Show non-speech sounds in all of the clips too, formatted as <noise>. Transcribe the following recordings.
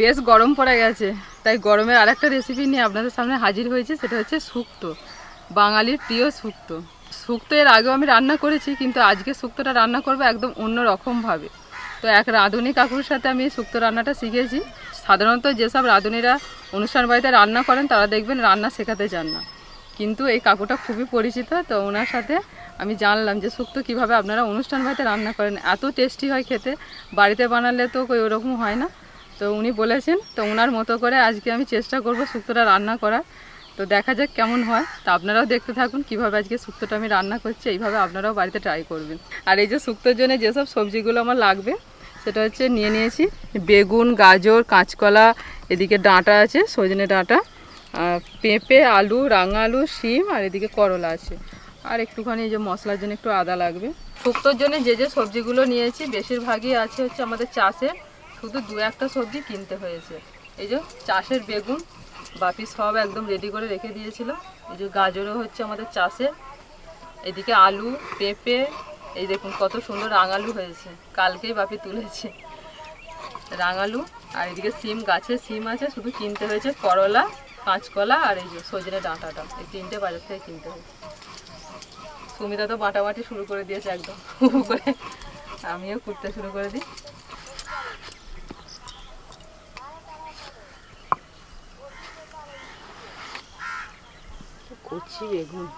বেশ গরম পড়ে গেছে। তাই গরমের আরেকটা রেসিপি নিয়ে আপনাদের সামনে হাজির হয়েছে, সেটা হচ্ছে শুক্তো। বাঙালির প্রিয় শুক্তো। শুক্তো এর আগেও আমি রান্না করেছি, কিন্তু আজকে শুক্তোটা রান্না করব একদম অন্য রকমভাবে তো এক রাঁধুনি কাকুর সাথে আমি শুক্তো রান্নাটা শিখেছি। সাধারণত যেসব রাঁধুনিরা অনুষ্ঠান বাড়িতে রান্না করেন, তারা দেখবেন রান্না শেখাতে চান না। কিন্তু এই কাকুটা খুবই পরিচিত, তো ওনার সাথে আমি জানলাম যে শুক্তো কীভাবে আপনারা অনুষ্ঠান বাড়িতে রান্না করেন। এত টেস্টি হয় খেতে। বাড়িতে বানালে তো ওই ওরকম হয় না। তো উনি বলেছেন, তো ওনার মতো করে আজকে আমি চেষ্টা করব শুক্তোটা রান্না করার। তো দেখা যাক কেমন হয়। তো আপনারাও দেখতে থাকুন কীভাবে আজকে শুক্তোটা আমি রান্না করছি, এইভাবে আপনারাও বাড়িতে ট্রাই করবেন। আর এই যে শুক্তোর জন্য যেসব সবজিগুলো আমার লাগবে, সেটা হচ্ছে নিয়ে নিয়েছি বেগুন, গাজর, কাঁচকলা, এদিকে ডাঁটা আছে, সজনে ডাঁটা পেঁপে, আলু রাঙা আলু শিম, আর এদিকে করলা আছে। আর একটুখানি এই যে মশলার জন্য একটু আদা লাগবে। শুক্তোর জন্য যে যে সবজিগুলো নিয়েছি, বেশিরভাগই আছে হচ্ছে আমাদের চাষের। শুধু দু একটা সবজি কিনতে হয়েছে। এই যে চাষের বেগুন, বাপি সব একদম রেডি করে রেখে দিয়েছিল। এই যে গাজরও হচ্ছে আমাদের চাষে। এদিকে আলু, পেঁপে, এই দেখুন কত সুন্দর রাঙালু হয়েছে। কালকেই বাপি তুলেছে রাঙালু। আর এদিকে সিম, গাছে সিম আছে, শুধু কিনতে হয়েছে করলা, কাঁচকলা আর এই যে সজনে ডাঁটাটা। এই তিনটে বাজার থেকে কিনতে হয়েছে। সুমিতা তো বাটাবাটি শুরু করে দিয়েছে একদম। করে আমিও করতে শুরু করে দিই। কচি বেগুন।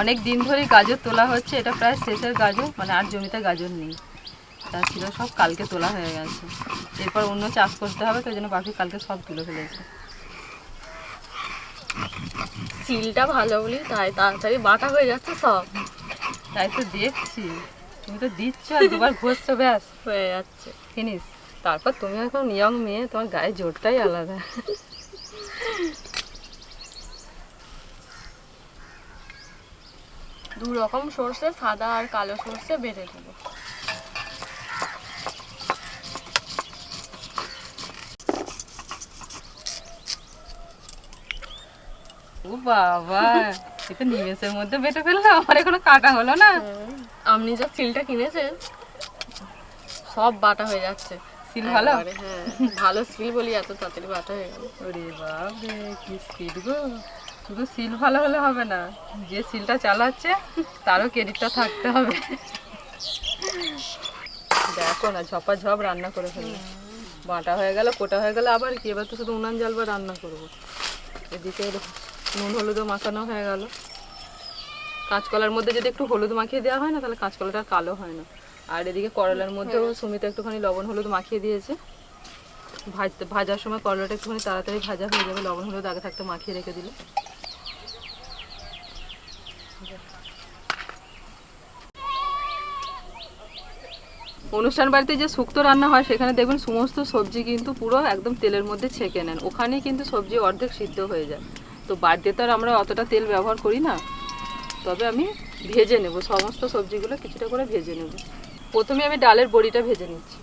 অনেক দিন ধরেই গাজর তোলা হচ্ছে, এটা প্রায় শেষের গাজর মানে আর জমিতে গাজর নেই। তা ছিল সব কালকে তোলা হয়ে গেছে। এরপর অন্য চাষ করতে হবে তো জন্য বাকি কালকে সব তুলে ফেলেছে। সিলটা ভালো বলি তাই তাড়াতাড়ি বাটা হয়ে যাচ্ছে সব। তাই তো দেখছি। তুমি তো দিচ্ছ আর দুবার ঘষছো ব্যাস। হয়ে যাচ্ছে। ফিনিস তারপর তুমি এখন ইয়ং মেয়ে তোমার গায়ে জোরটাই আলাদা। দু রকম সর্ষে সাদা আর কালো সর্ষে বেটে দেবো বাবা এটা নিমেষের মধ্যে বেটে ফেলল আমার এখনও কাটা হলো না। আপনি যা সিলটা কিনেছেন সব বাটা হয়ে যাচ্ছে। সিল ভালো? হ্যাঁ ভালো সিল বলি এত তাড়াতাড়ি বাটা হয়ে গেল। ওরে বাপরে কি স্পিড গো। শুধু সিল ভালো হলে হবে না যে সিলটা চালাচ্ছে তারও ক্রেডিটটা থাকতে হবে। দেখো না ঝপা ঝপ রান্না করে ফেলল। বাটা হয়ে গেল কোটা হয়ে গেল আবার কি? এবার তো শুধু উনান জ্বালবা রান্না করব। এদিকে নুন, হলুদও মাখানো হয়ে গেল। কাঁচকলার মধ্যে যদি একটু হলুদ মাখিয়ে দেওয়া হয় না, তাহলে কাঁচকলাটা কালো হয় না। আর এদিকে করলার মধ্যেও সুমিতা একটুখানি লবণ, হলুদ মাখিয়ে দিয়েছে। ভাজতে ভাজার সময় করলাটা একটুখানি তাড়াতাড়ি ভাজা হয়ে যাবে, লবণ, হলুদ আগে থাকতে মাখিয়ে রেখে দিলে। অনুষ্ঠান বাড়িতে যে শুক্তো রান্না হয়, সেখানে দেখবেন সমস্ত সবজি কিন্তু পুরো একদম তেলের মধ্যে ছেঁকে নেন। ওখানেই কিন্তু সবজি অর্ধেক সিদ্ধ হয়ে যায়। তো বাড়িতে তো আর আমরা অতটা তেল ব্যবহার করি না। তবে আমি ভেজে নেব, সমস্ত সবজিগুলো কিছুটা করে ভেজে নেব। প্রথমে আমি ডালের বড়িটা ভেজে নিচ্ছি।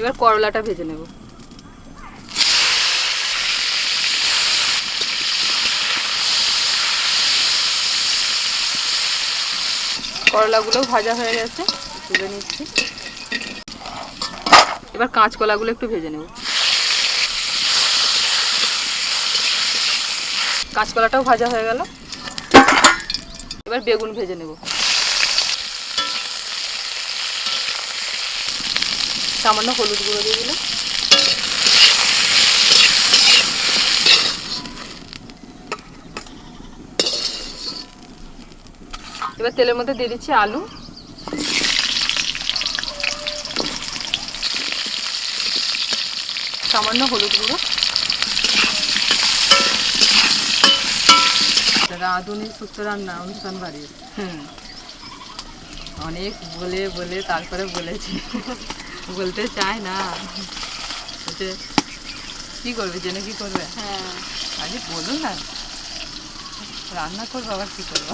এবার করলাটা ভেজে নেব। করলাগুলো ভাজা হয়ে গেছে, তুলে নিচ্ছি। এবার কাঁচকলাগুলো একটু ভেজে নেব। কাঁচকলাটাও ভাজা হয়ে গেল। এবার বেগুন ভেজে নেব। সামান্য হলুদ গুঁড়ো দিয়ে দিলাম। এবার তেলের মধ্যে দিয়ে দিচ্ছি আলু। সামান্য হলুদ গুঁড়ো। রাঁধুনি শুক্তো রান্না অনুষ্ঠান বাড়ির। হুম। অনেক বলে বলে তারপরে বলেছি। বলতে চায় না। কি করবে? জেনে কি করবে? হ্যাঁ। আগে বলুন না। রান্না করব আবার কি করব?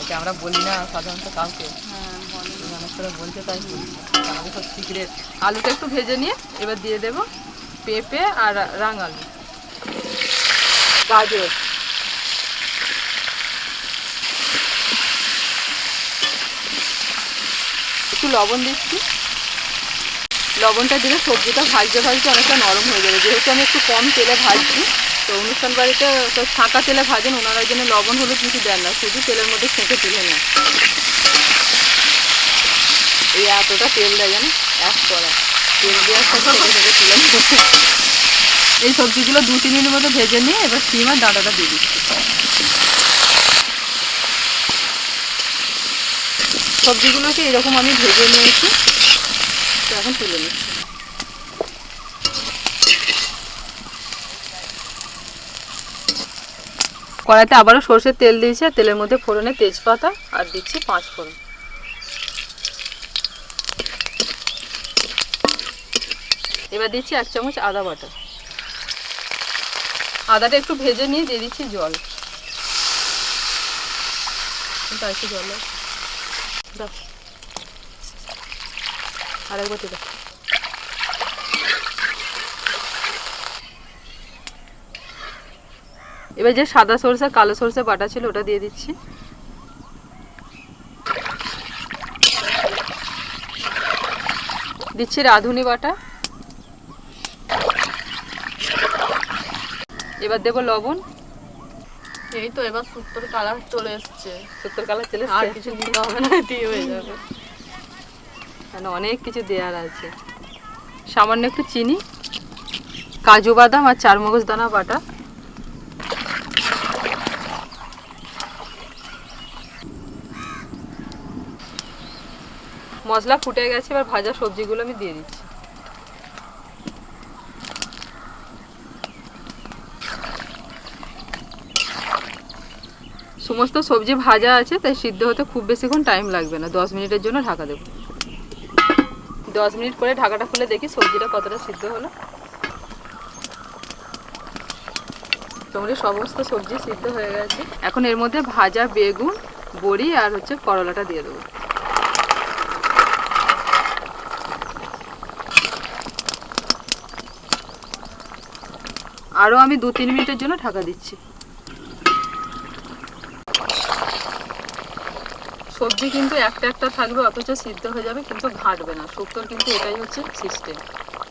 এটা আমরা বলি না সাধারণত কাউকে। হ্যাঁ বলো অনেক করে বলছে তাই আমাদের সব সিক্রেট আলুটা একটু ভেজে নিয়ে এবার দিয়ে দেব পেঁপে আর রাং আলু গাজর। একটু লবণ দিচ্ছি। লবণটা দিলে সবজিটা ভাজতে ভাজতে অনেকটা নরম হয়ে যাবে। যেহেতু আমি একটু কম তেলে ভাজছি তো অনুষ্ঠান বাড়িতে, তো ফাঁকা তেলে ভাজেন, ওনারা ওই জন্য লবণ, হলুদ কিছু দেন না, শুধু তেলের মধ্যে ছেঁকে তুলে নেন। এই এতটা তেল দেয় এক কড়া। তেল দেওয়ার সাথে তুলে। এই সবজিগুলো দু, তিন মিনিটের মধ্যে ভেজে নিয়ে এবার সিম আর ডাঁটাটা দিয়ে দিচ্ছি। সবজিগুলোকে এরকম আমি ভেজে নিয়েছি। তো এখন তুলে নিচ্ছি। কড়াইতে আবারও সর্ষের তেল দিয়েছি, আর তেলের মধ্যে ফোড়নে তেজপাতা আর দিচ্ছি পাঁচ ফোড়ন। এবার দিচ্ছি এক চামচ আদা বাটা। আদাটা একটু ভেজে নিয়ে দিয়ে দিচ্ছি জল। একটু জল আরেকবার দিতে এবার যে সাদা সরষে কালো সরষে বাটা ছিল ওটা দিয়ে দিচ্ছি। দিচ্ছি রাঁধুনি বাটা। এবার দেবো লবণ। এই তো এবার সুতোর কালার চলে এসছে। সুত্তর কালার চলে আর কিছু দিতে হবে না দিয়ে হয়ে যাবে। এখানে অনেক কিছু দেওয়ার আছে। সামান্য একটু চিনি কাজু বাদাম আর চারমগজ দানা বাটা। মশলা ফুটে গেছে, এবার ভাজা সবজিগুলো আমি দিয়ে দিচ্ছি। সমস্ত সবজি ভাজা আছে, তাই সিদ্ধ হতে খুব বেশিক্ষণ টাইম লাগবে না। দশ মিনিটের জন্য ঢাকা দেবো। দশ মিনিট পরে ঢাকাটা খুলে দেখি সবজিটা কতটা সিদ্ধ হলো। মোটামুটি সমস্ত সবজি সিদ্ধ হয়ে গেছে। এখন এর মধ্যে ভাজা বেগুন, বড়ি আর হচ্ছে করলাটা দিয়ে দেবো। আরও আমি দু তিন মিনিটের জন্য ঢাকা দিচ্ছি। সবজি কিন্তু একটা একটা থাকবে, অথচ সিদ্ধ হয়ে যাবে, কিন্তু ঘাটবে না। শুক্তোর কিন্তু এটাই হচ্ছে সিস্টেম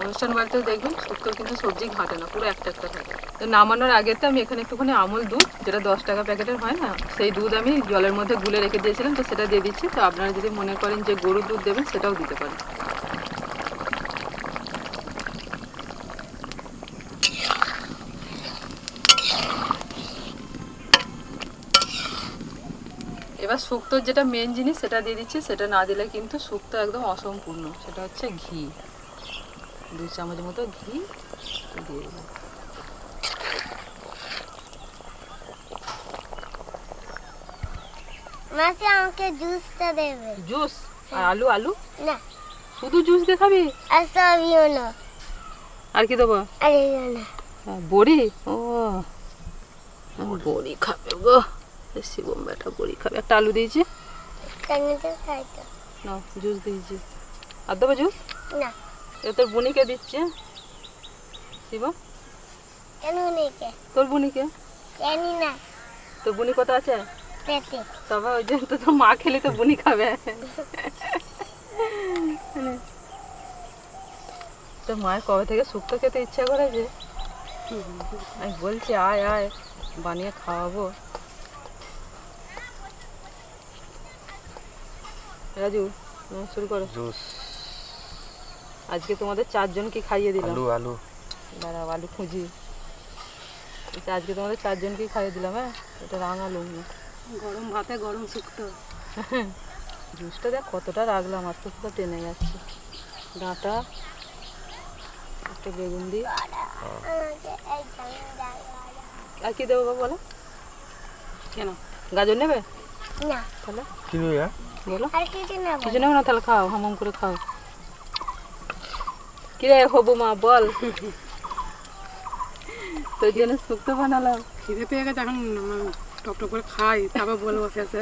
অনুষ্ঠান বাড়িতেও দেখবেন, শুক্তোর কিন্তু সবজি ঘাটে না, পুরো একটা একটা থাকে। তো নামানোর আগে তো আমি এখানে একটুখানি আমল দুধ, যেটা দশ টাকা প্যাকেটের হয় না, সেই দুধ আমি জলের মধ্যে গুলে রেখে দিয়েছিলাম, তো সেটা দিয়ে দিচ্ছি। তো আপনারা যদি মনে করেন যে গরুর দুধ দেবেন, সেটাও দিতে পারেন। এবার শুক্তোর যেটা মেন জিনিস সেটা দিয়ে দিচ্ছি সেটা না দিলে কিন্তু শুক্তো একদম অসম্পূর্ণ। সেটা হচ্ছে ঘি। দু চামচ মতো ঘি দিয়ে দিলাম। মাসি আমাকে জুসটা দেবে। জুস আর আলু আলু? না। শুধু জুস দিয়ে খাবি? আর সবিও না। আর কি দেবো? আর না বড়ি? ও বড়ি খাবে গো। শিবম বেটা বড়ি খাবে। একটা আলু দিয়েছি। না জুস দিয়েছি। আর দেবো জুস? না। এ তোর বুনিকে দিচ্ছে। শিবম কেন তোর বুনিকে? জানি না। তোর বুনি কত আছে? পেটে। তবে ওই জন্য তো তোর মা খেলে তো বুনি খাবে। তোর মায়ের কবে থেকে শুক্তো খেতে ইচ্ছা করেছে আমি বলছি আয় আয় বানিয়ে খাওয়াবো। রাজু শুরু করো। জুস। আজকে তোমাদের চারজনকে খাইয়ে দিলাম। আলু আলু। দাঁড়াও আলু খুঁজি। আজকে তোমাদের চারজনকেই খাইয়ে দিলাম হ্যাঁ? এটা রাঙালু গরম ভাতে গরম শুক্তো। <laughs> জুসটা দেখ কতটা রাখলাম আস্তে আস্তে টেনে যাচ্ছে। ডাঁটা একটা বেগুন দিই এই জানি আর কি দেবো বাবা বলো? কেন? গাজর নেবে? না। তাহলে? কি নিয়ে বলো কিছু না না তাহলে খাও হামাম করে খাও। কিরে হবু মা বল। তোর জন্য শুক্তো বানালাম। খিদে পেয়ে গেছে এখন টক করে খাই তারপর বলে বসে আছে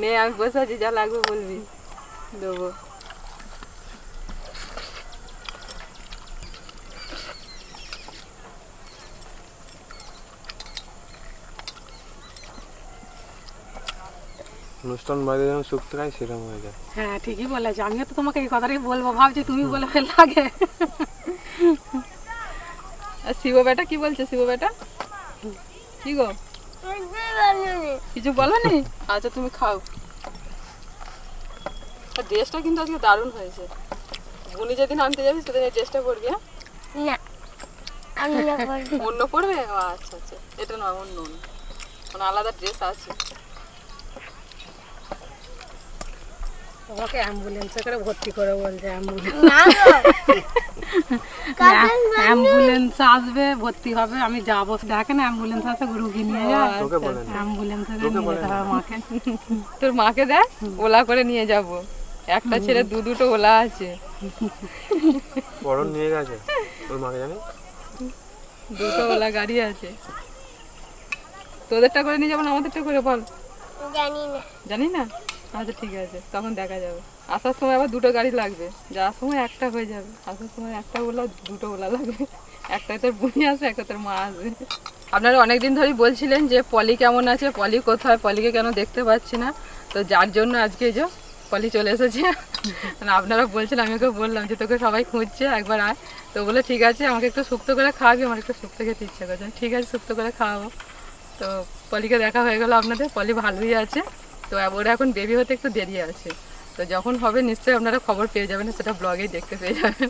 নে আমি বসে আছি যা লাগবে বলবি। দেবো। অনুষ্ঠান বাড়িতে যেমন শুক্তো খাই সেরকম হয়ে যায়। হ্যাঁ ঠিকই বলেছে। আমিও তো তোমাকে এই কথাটাই বলব। ভাবছি তুমি বলে ফেল লাগে। আর শিব বেটা কি বলছে? শিব বেটা? কি গো? কিছু বলো নি আচ্ছা তুমি খাও। ড্রেসটা কিন্তু আজকে দারুণ হয়েছে। বুনি যেদিন আনতে যাবি সেদিন এই ড্রেসটা পরবি হ্যাঁ? না অন্য পরবে? ও আচ্ছা আচ্ছা। এটা না অন্য অন্য। মানে আলাদা ড্রেস আছে। তোমাকে অ্যাম্বুলেন্সে করে ভর্তি করে বলছে অ্যাম্বুলেন্স <laughs> অ্যাম্বুলেন্স আসবে ভর্তি হবে আমি যাব। দেখেন অ্যাম্বুলেন্স আছে রুগী নিয়ে যায়। অ্যাম্বুলেন্সে করে নিয়ে যেতে হবে মাকে তোর মাকে দেখ ওলা করে নিয়ে যাব। একটা ছেলে দু দুটো ওলা আছে। <laughs> বড় নিয়ে গেছে। ওর মাকে জানি দুটো ওলা গাড়ি আছে। তোদেরটা করে নিয়ে যাব না আমাদেরটা করে বল? জানি না। জানি না? আচ্ছা ঠিক আছে, তখন দেখা যাবে। আসার সময় আবার দুটো গাড়ি লাগবে। যাওয়ার সময় একটা হয়ে যাবে। আসার সময় একটা ওলা দুটো ওলা লাগবে। একটা তোর বুনি আসবে একটা তোর মা আসবে। আপনারা অনেকদিন ধরেই বলছিলেন যে পলি কেমন আছে, পলি কোথায়, পলিকে কেন দেখতে পাচ্ছি না। তো যার জন্য আজকে যে পলি চলে এসেছে। মানে আপনারা বলছেন, আমি ওকে বললাম যে তোকে সবাই খুঁজছে, একবার আয়। তো বলে ঠিক আছে, আমাকে একটু শুক্তো করে খাওয়াবি, আমার একটু শুক্তো খেতে ইচ্ছে করছে। ঠিক আছে শুক্তো করে খাওয়াবো। তো পলিকে দেখা হয়ে গেল আপনাদের, পলি ভালোই আছে। তো ওর এখন বেবি হতে একটু দেরি আছে। তো যখন হবে নিশ্চয়ই আপনারা খবর পেয়ে যাবেন, সেটা ব্লগেই দেখতে পেয়ে যাবেন।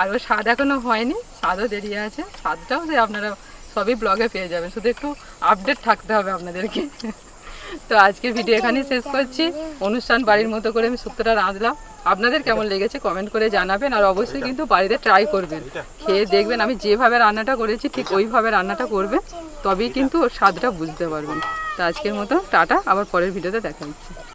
আর ওর স্বাদ এখনও হয়নি, স্বাদও দেরি আছে, স্বাদটাও যে আপনারা সবই ব্লগে পেয়ে যাবেন। শুধু একটু আপডেট থাকতে হবে আপনাদেরকে। তো আজকে ভিডিও এখানেই শেষ করছি। অনুষ্ঠান বাড়ির মতো করে আমি শুক্তোটা রাঁধলাম। আপনাদের কেমন লেগেছে কমেন্ট করে জানাবেন, আর অবশ্যই কিন্তু বাড়িতে ট্রাই করবেন। খেয়ে দেখবেন, আমি যেভাবে রান্নাটা করেছি, ঠিক ওইভাবে রান্নাটা করবেন, তবেই কিন্তু ওর স্বাদটা বুঝতে পারবেন। তো আজকের মতো টাটা আবার পরের ভিডিওতে দেখা হচ্ছে।